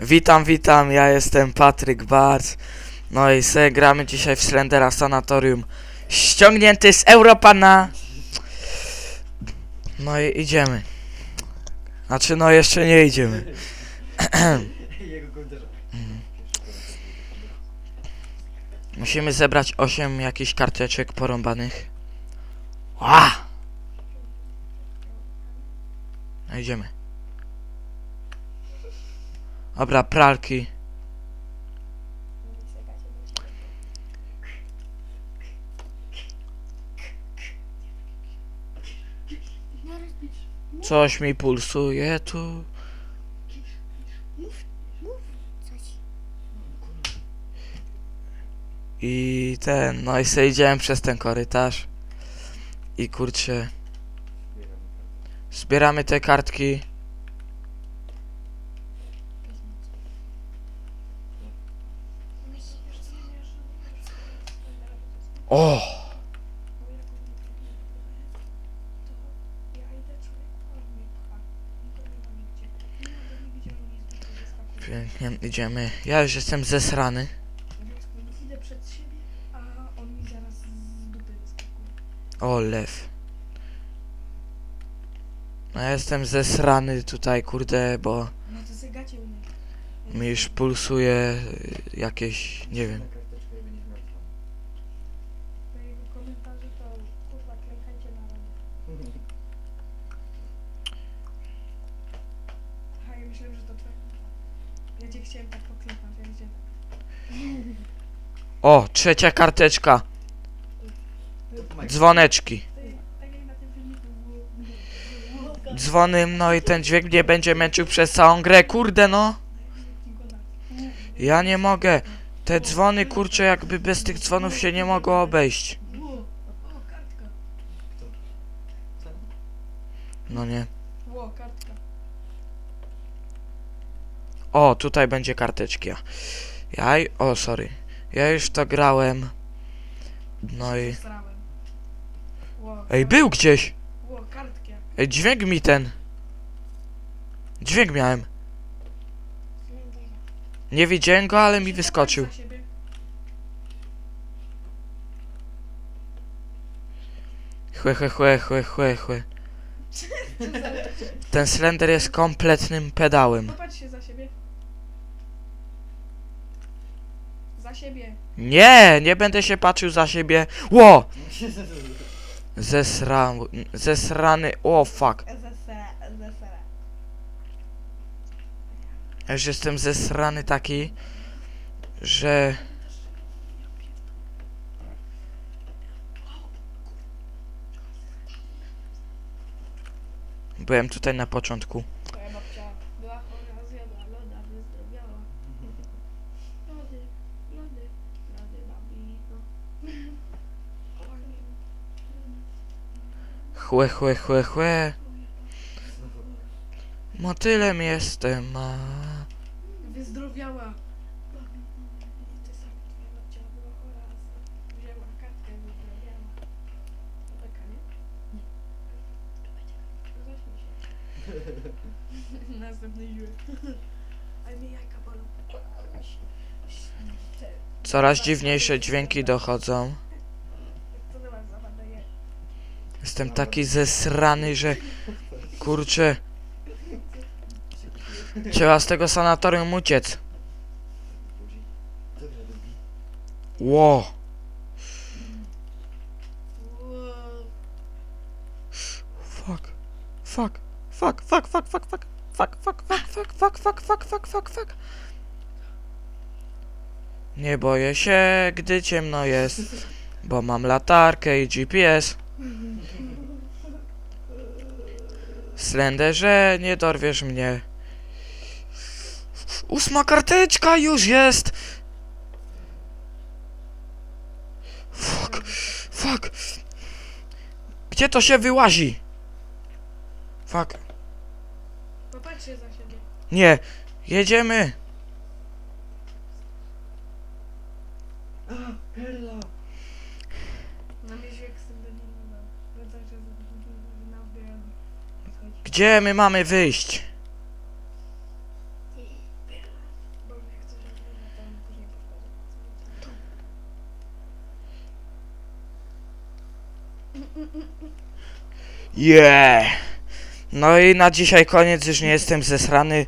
Witam, witam, ja jestem Patryk Barc. No i se gramy dzisiaj w Slendera Sanatorium. Ściągnięty z Europana. No i idziemy. Znaczy, no jeszcze nie idziemy. Musimy zebrać 8 jakichś karteczek porąbanych. Ła! No idziemy. Dobra, pralki. Coś mi pulsuje tu. I ten, no i idziemy przez ten korytarz. I kurczę, zbieramy te kartki. O! Pięknie, idziemy. Ja już jestem zesrany. Idę przed siebie, a on mi zaraz z dupy wyskakuje. O, lew. No ja jestem zesrany tutaj, kurde, bo No to se gacie umie. mi już pulsuje jakieś, nie wiem. Karteczka jakby nie zmartwa. Po jego komentarzu to kurwa klękajcie na ramię. Aha, ja myślałem, że to twoja. Cię chciałem tak poklepać, ja gdzie O, trzecia karteczka. Dzwoneczki. Tak jak Dzwony, no i ten dźwięk mnie będzie męczył przez całą grę, kurde no. Ja nie mogę. Te dzwony, kurczę, jakby bez tych dzwonów się nie mogło obejść. No nie. Było, kartka. O, tutaj będzie karteczki. Ja, ja o, sorry. Ja już to grałem. No i... Ej, był gdzieś. Ej, dźwięk mi ten. Dźwięk miałem. Nie widziałem go, ale mi wyskoczył. Chłe, chłe, chłe, chłe, chłe, chłe. Ten Slender jest kompletnym pedałem. Popatrz się za siebie. Za siebie. Nie, nie będę się patrzył za siebie. Ło! Zesra... Zesrany... O, fuck. Ja już jestem zesrany taki, że... Byłem tutaj na początku. Była chora, zjadła loda, wyzdrowiała. Lody, lody, lody. Chłe, chłe, chłe, chłe. Motylem jestem, a... Wyzdrowiała. Następny dziur. Ale jajka bolą. Coraz dziwniejsze dźwięki dochodzą. Jestem taki zesrany, że... Kurczę... Trzeba z tego sanatorium uciec. Ło! Fuck. Fuck. Fuck, fuck, fuck, fuck, fuck. Fuck, fuck, fuck, fuck, fuck, fuck, fuck, fuck, fuck. Nie boję się, gdy ciemno jest, bo mam latarkę i GPS. Slenderze, nie dorwiesz mnie. Ósma karteczka już jest! Fuck, fuck. Gdzie to się wyłazi? Fuck. Się za siebie. Nie! Jedziemy! A, perla! Na jak Gdzie my mamy wyjść? Yeah! No i na dzisiaj koniec, już nie jestem zesrany.